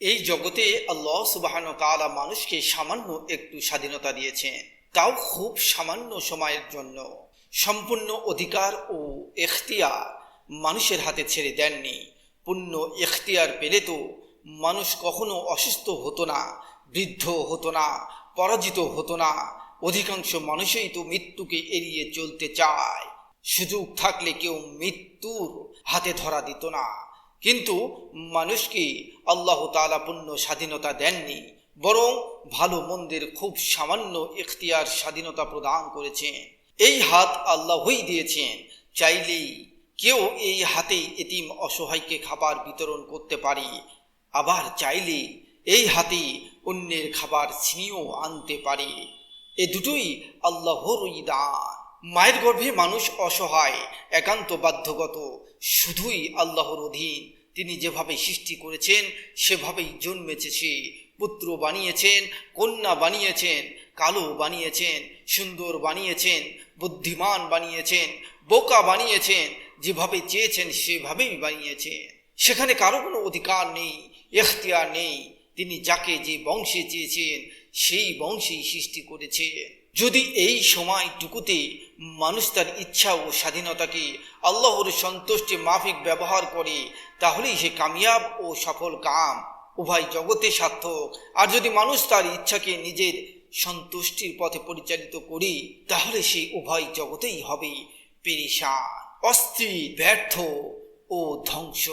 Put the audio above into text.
এই জগতে আল্লাহ সুবাহান তাআলা মানুষকে সামান্য একটু স্বাধীনতা দিয়েছেন তাও খুব সামান্য সময়ের জন্য। সম্পূর্ণ অধিকার ও এখতিয়ার মানুষের হাতে ছেড়ে দেননি। পূর্ণ এখতিয়ার পেলে তো মানুষ কখনো অসুস্থ হতো না, বৃদ্ধ হতো না, পরাজিত হতো না। অধিকাংশ মানুষই তো মৃত্যুকে এড়িয়ে চলতে চায়। সুযোগ থাকলে কেউ মৃত্যুর হাতে ধরা দিত না। কিন্তু মানুষকে আল্লাহ তাআলা পূর্ণ স্বাধীনতা দেননি, বরং ভালো মন্দের খুব সামান্য এখতিয়ার স্বাধীনতা প্রদান করেছেন। এই হাত আল্লাহই দিয়েছেন, চাইলেই কেউ এই হাতেই এতিম অসহায়কে খাবার বিতরণ করতে পারে, আবার চাইলে এই হাতে অন্যের খাবার ছিনিয়েও আনতে পারে। এ দুটোই আল্লাহরই মায়ের গর্ভে মানুষ অসহায়, একান্ত বাধ্যগত, শুধুই আল্লাহর অধীন। তিনি যেভাবে সৃষ্টি করেছেন, সেভাবেই জন্মেছে সে। পুত্র বানিয়েছেন, কন্যা বানিয়েছেন, কালো বানিয়েছেন, সুন্দর বানিয়েছেন, বুদ্ধিমান বানিয়েছেন, বোকা বানিয়েছেন, যেভাবে চেয়েছেন সেভাবেই বানিয়েছেন। সেখানে কারও কোনো অধিকার নেই, এখতিয়ার নেই। তিনি যাকে যে বংশে চেয়েছেন, সেই বংশেই সৃষ্টি করেছে যদি এই সময়টুকুতে মানুষ তার ইচ্ছা ও স্বাধীনতাকে আল্লাহর সন্তুষ্টি মাফিক ব্যবহার করে, তাহলেই সে কামিয়াব ও সফল কাম। উভয় জগতে সার্থক। আর যদি মানুষ তার ইচ্ছাকে নিজের সন্তুষ্টির পথে পরিচালিত করি, তাহলে সে উভয় জগতেই হবে পেরেশান, অস্থির, ব্যর্থ ও ধ্বংস।